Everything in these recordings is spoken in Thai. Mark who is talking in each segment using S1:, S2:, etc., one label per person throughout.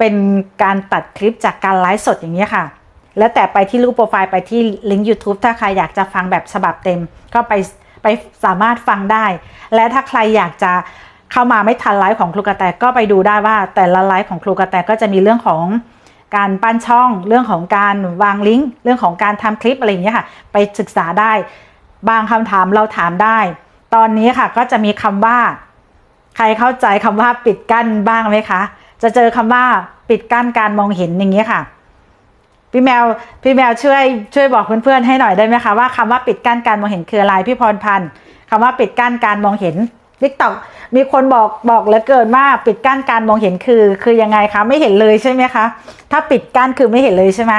S1: เป็นการตัดคลิปจากการไลฟ์สดอย่างนี้ค่ะ แล้วแต่ไปที่รูปโปรไฟล์ไปที่ลิงก์ YouTube ถ้าใครอยากจะฟังแบบฉบับเต็ม ก็ไปไปสามารถฟังได้ และถ้าใครอยากจะเข้ามาไม่ทันไลฟ์ของครูกระแตก็ไปดูได้ว่า แต่ละไลฟ์ของครูกระแตก็จะมีเรื่องของการปั้นช่อง เรื่องของการวางลิงก์เรื่องของการทำคลิปอะไรอย่างเงี้ยค่ะ ไปศึกษาได้ บางคำถามเราถามได้ ตอนนี้ค่ะก็จะมีคำว่า ใครเข้าใจคำว่าปิดกั้นบ้างไหมคะ จะเจอคำว่าปิดกั้นการมองเห็นอย่างนี้ยค่ะพี่แมวพี่แมวช่วยช่วยบอกเพื่อนๆให้หน่อยได้ไหมคะว่าคำว่าปิดกั้นการมองเห็นคืออะไรพี่พรพันธ์คำว่าปิดกั้นการมองเห็นทิกตอกมีคนบอกบอกเหลือเกินว่าปิดกั้นการมองเห็นคือ คือยังไงคะไม่เห็นเลยใช่ไหมคะ ถ้าปิดกั้นคือไม่เห็นเลยใช่ไหม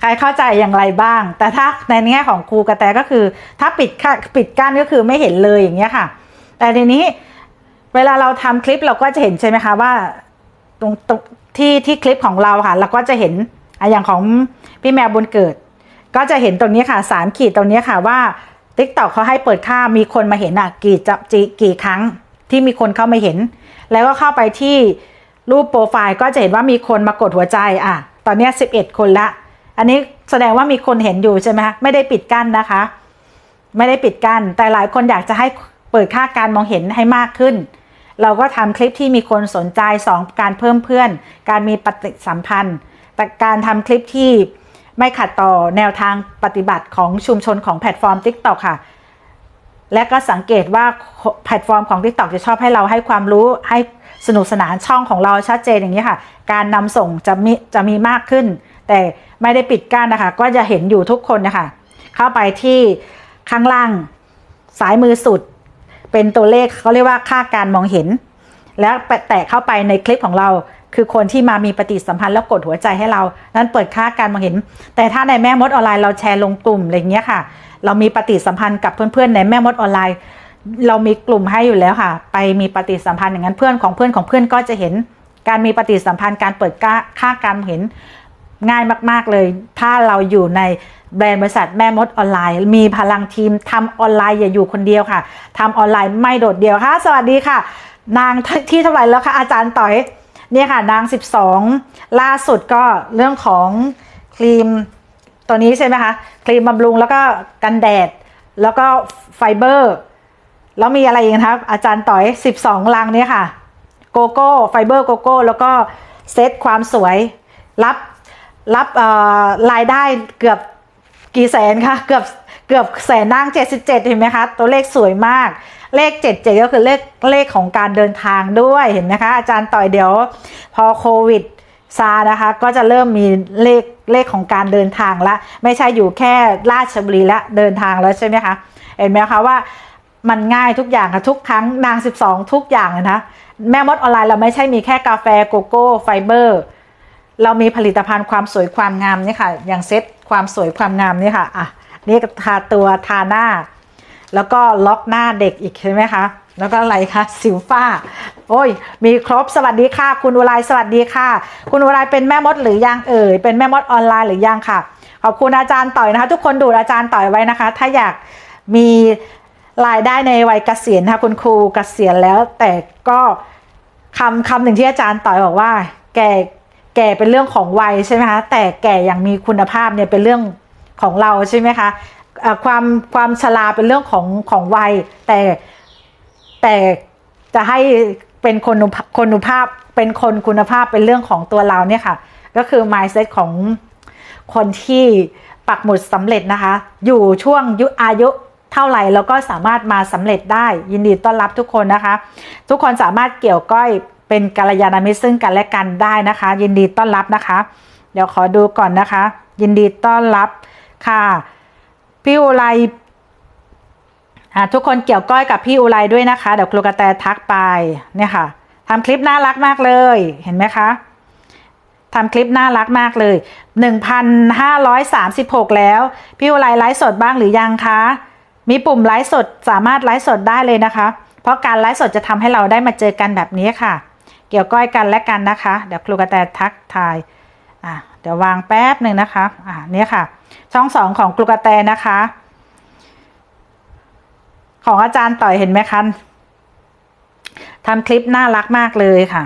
S1: ใครเข้าใจอย่างไรบ้าง แต่ถ้าในแง่ของครูกระแตก็คือ ถ้าปิดค่ะปิดกั้นก็คือไม่เห็นเลยอย่างเงี้ยค่ะ แต่ทีนี้ เวลาเราทำคลิปเราก็จะเห็นใช่ไหมคะว่า ตรงตรงที่ที่คลิปของเราค่ะ เราก็จะเห็นอย่างของพี่แมวบุญเกิด ก็จะเห็นตรงนี้ค่ะสามขีดตรงนี้ค่ะว่า t ิ k t o k เขาให้เปิดค่ามีคนมาเห็นอะกี่จะจีกี่ครั้งที่มีคนเข้ามาเห็น แล้วก็เข้าไปที่รูปโปรไฟล์ก็จะเห็นว่ามีคนมากดหัวใจอะ ตอนนี้สิบเอ็ดคนละ อันนี้แสดงว่ามีคนเห็นอยู่ใช่ไหมคะไม่ได้ปิดกั้นนะคะ ไม่ได้ปิดกั้นแต่หลายคนอยากจะให้เปิดค่าการมองเห็นให้มากขึ้น เราก็ทำคลิปที่มีคนสนใจ 2 การเพิ่มเพื่อน การมีปฏิสัมพันธ์ แต่การทำคลิปที่ไม่ขัดต่อแนวทางปฏิบัติของชุมชนของแพลตฟอร์ม TikTok ค่ะ และก็สังเกตว่าแพลตฟอร์มของ TikTok จะชอบให้เราให้ความรู้ให้สนุกสนานช่องของเราชัดเจนอย่างนี้ค่ะ การนำส่งจะมีจะมีมากขึ้น แต่ไม่ได้ปิดกั้นนะคะ ก็จะเห็นอยู่ทุกคนนะคะ เข้าไปที่ข้างล่างซ้ายมือสุด เป็นตัวเลขเขาเรียกว่าค่าการมองเห็น แล้วแตะเข้าไปในคลิปของเรา คือคนที่มามีปฏิสัมพันธ์แล้วกดหัวใจให้เรา นั้นเปิดค่าการมองเห็น แต่ถ้าในแม่มดออนไลน์เราแชร์ลงกลุ่มอะไรเงี้ยค่ะ เรามีปฏิสัมพันธ์กับเพื่อนๆ ในแม่มดออนไลน์ เรามีกลุ่มให้อยู่แล้วค่ะ ไปมีปฏิสัมพันธ์อย่างนั้นเพื่อนของเพื่อนของเพื่อนก็จะเห็น การมีปฏิสัมพันธ์การเปิดค่าการมองเห็น ง่ายมาก ๆ เลย ถ้าเราอยู่ในแบรนด์บริษัทแม่มดออนไลน์ มีพลังทีมทำออนไลน์อย่าอยู่คนเดียวค่ะทำออนไลน์ไม่โดดเดี่ยวค่ะ สวัสดีค่ะ นางที่เท่าไหร่แล้วคะอาจารย์ต่อยเนี่ยค่ะนาง 12 ล่าสุดก็เรื่องของครีมตัวนี้ใช่ไหมคะครีมบำรุงแล้วก็กันแดด แล้วก็ไฟเบอร์ แล้วมีอะไรอีกนะครับอาจารย์ต่อย 12 ลังเนี่ยค่ะ โกโก้ไฟเบอร์โกโก้แล้วก็เซตความสวยรับ รับรายได้เกือบกี่แสนคะเกือบเกือบแสนนั่ง77 เห็นไหมคะ ตัวเลขสวยมาก เลข 77 ก็คือเลขเลขของการเดินทางด้วยเห็นไหมคะ อาจารย์ต่อยเดี๋ยว พอโควิดซานะคะ ก็จะเริ่มมีเลขเลขของการเดินทางละ ไม่ใช่อยู่แค่ราชบุรีละเดินทางแล้วใช่ไหมคะ เห็นไหมคะว่ามันง่ายทุกอย่างค่ะทุกครั้งนาง 12 ทุกอย่างนะแม่มดออนไลน์เราไม่ใช่มีแค่กาแฟโกโก้ไฟเบอร์ เรามีผลิตภัณฑ์ความสวยความงามนี่ค่ะ อย่างเซ็ตความสวยความงามนี่ค่ะอะนี่ทาตัวทาหน้า แล้วก็ล็อกหน้าเด็กอีกใช่ไหมคะ แล้วก็อะไรคะสิวฝ้า โอ้ย มีครบสวัสดีค่ะ คุณอุไรสวัสดีค่ะ คุณอุไรเป็นแม่มดหรือยังเอ่ยเป็นแม่มดออนไลน์หรือยังค่ะขอบคุณอาจารย์ต่อยนะคะ ทุกคนดูอาจารย์ต่อยไว้นะคะ ถ้าอยากมีรายได้ในวัยเกษียณนะคะคุณครูเกษียณแล้ว แต่ก็คำคำหนึ่งที่อาจารย์ต่อยบอกว่า แก แก่เป็นเรื่องของวัยใช่ไหมคะแต่แก่อย่างมีคุณภาพเนี่ยเป็นเรื่องของเราใช่ไหมคะความความชราเป็นเรื่องของของวัย แต่แต่จะให้เป็นคนคุณภาพเป็นคนคุณภาพเป็นเรื่องของตัวเราเนี่ยค่ะ ก็คือ mindset ของคนที่ปักหมุดสำเร็จนะคะ อยู่ช่วงยุอายุเท่าไหร่เราก็สามารถมาสำเร็จได้ยินดีต้อนรับทุกคนนะคะ ทุกคนสามารถเกี่ยวก้อย เป็นกัลยาณมิตรซึ่งกันและกันได้นะคะ ยินดีต้อนรับนะคะ เดี๋ยวขอดูก่อนนะคะ ยินดีต้อนรับค่ะ พี่อุไรทุกคนเกี่ยวก้อยกับพี่อุไรด้วยนะคะ เดี๋ยวครูกระแตทักไปเนี่ยค่ะทำคลิปน่ารักมากเลยเห็นไหมคะทำคลิปน่ารักมากเลย 1,536 แล้ว พี่อุไรไลฟ์สดบ้างหรือยังคะ มีปุ่มไลฟ์สดสามารถไลฟ์สดได้เลยนะคะ เพราะการไลฟ์สดจะทำให้เราได้มาเจอกันแบบนี้ค่ะ เกี่ยวก้อยกันและกันนะคะ เดี๋ยวครูกระแตทักทายอะเดี๋ยววางแป๊บหนึ่งนะคะอะเนี่ยค่ะ ช่องสองของครูกระแตนะคะ ของอาจารย์ต่อยเห็นไหมคะทำคลิปน่ารักมากเลยค่ะ